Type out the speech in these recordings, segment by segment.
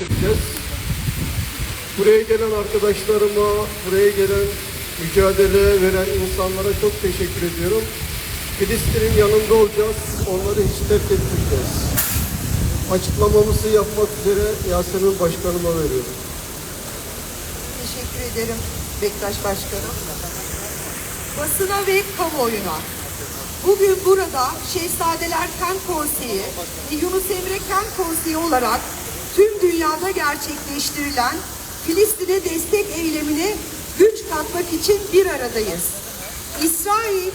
ettireceğiz. Buraya gelen arkadaşlarıma, buraya gelen mücadele veren insanlara çok teşekkür ediyorum. Filistin'in yanında olacağız, onları hiç terk etmeyeceğiz. Açıklamamızı yapmak üzere Yasemin Başkanıma veriyorum. Teşekkür ederim Bektaş Başkanım. Basına ve kamuoyuna. Bugün burada Şehzadeler Kent Konseyi ve Yunus Emre Kent Konseyi olarak tüm dünyada gerçekleştirilen Filistin'e destek eylemine güç katmak için bir aradayız. İsrail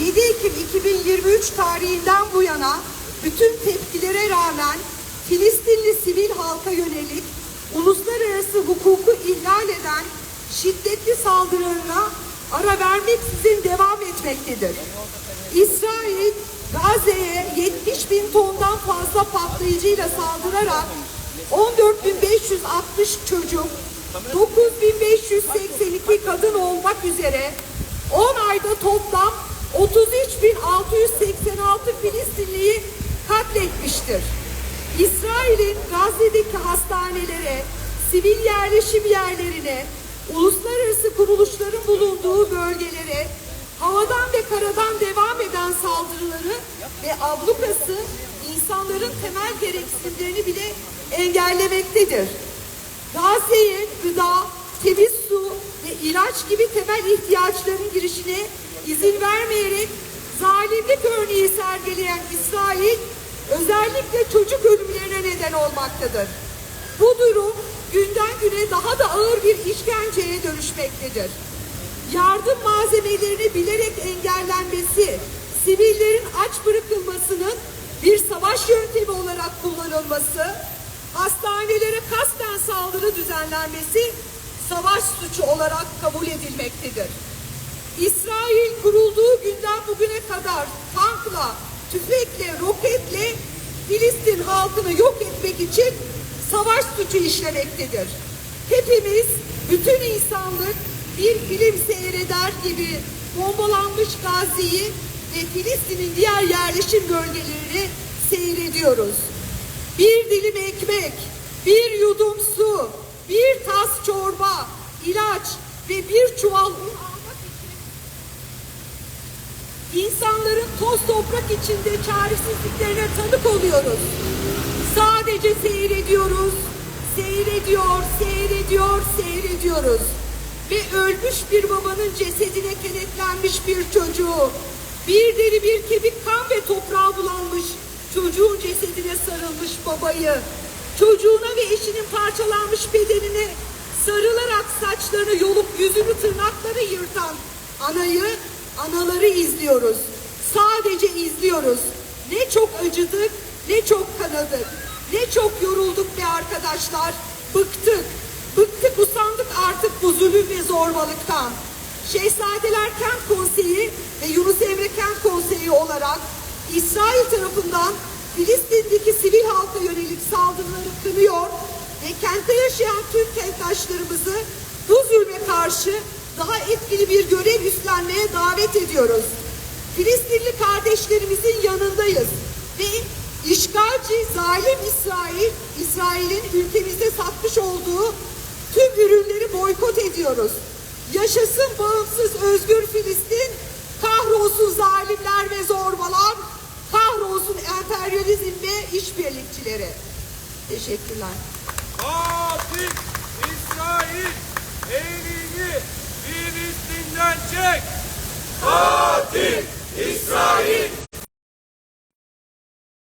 7 Ekim 2023 tarihinden bu yana bütün tepkilere rağmen Filistinli sivil halka yönelik uluslararası hukuku ihlal eden şiddetli saldırılarına ara vermeksizin devam etmektedir. İsrail Gazze'ye 70 bin tondan fazla patlayıcıyla saldırarak 14.560 çocuk, 9.582 kadın olmak üzere 10 ayda toplam 33.686 Filistinliyi katletmiştir. İsrail'in Gazze'deki hastanelere, sivil yerleşim yerlerine, uluslararası kuruluşların bulunduğu bölgelere havadan ve karadan devam eden saldırıları ve ablukası insanların temel gereksinimlerini bile engellemektedir. Gazze'ye gıda, temiz su ve ilaç gibi temel ihtiyaçların girişine izin vermeyerek zalimlik örneği sergileyen İsrail özellikle çocuk ölümlerine neden olmaktadır. Bu durum günden güne daha da ağır bir işkenceye dönüşmektedir. Yardım malzemelerini bilerek engellenmesi, sivillerin aç bırakılmasının bir savaş yöntemi olarak kullanılması, hastanelere kasten saldırı düzenlenmesi savaş suçu olarak kabul edilmektedir. İsrail kurulduğu günden bugüne kadar tankla, tüfekle, roketle Filistin halkını yok etmek için savaş suçu işlemektedir. Hepimiz, bütün insanlık bir film seyreder gibi bombalanmış Gazze'yi ve Filistin'in diğer yerleşim bölgelerini seyrediyoruz. Bir dilim ekmek, bir yudum su, bir tas çorba, ilaç ve bir çuval un almak için insanların toz toprak içinde çaresizliklerine tanık oluyoruz. Sadece seyrediyoruz, seyrediyor, seyrediyor, seyrediyoruz. Ve ölmüş bir babanın cesedine kenetlenmiş bir çocuğu, bir deri bir kemik kan ve toprağa bulanmış çocuğun cesedine sarılmış babayı, çocuğuna ve eşinin parçalanmış bedenine sarılarak saçlarını yolup yüzünü tırnakları yırtan anayı, anaları izliyoruz. Sadece izliyoruz. Ne çok acıdık, ne çok kanadık, ne çok yorulduk be arkadaşlar. Bıktık, bıktık usandık artık bu zulüm ve zorbalıktan. Şehzadeler Kent Konseyi ve Yunus Kent Konseyi olarak İsrail tarafından Filistin'deki sivil halka yönelik saldırıları kınıyor ve kentte yaşayan tüm kentdaşlarımızı bu zulme karşı daha etkili bir görev üstlenmeye davet ediyoruz. Filistinli kardeşlerimizin yanındayız ve işgalci zalim İsrail, İsrail'in ülkemizde satmış olduğu tüm ürünleri boykot ediyoruz. Yaşasın bağımsız özgür Filistin, kahrolsun zalimler ve zorbalar, kahrolsun emperyalizm ve işbirlikçileri. Teşekkürler. Katil İsrail elini Filistin'den çek. Katil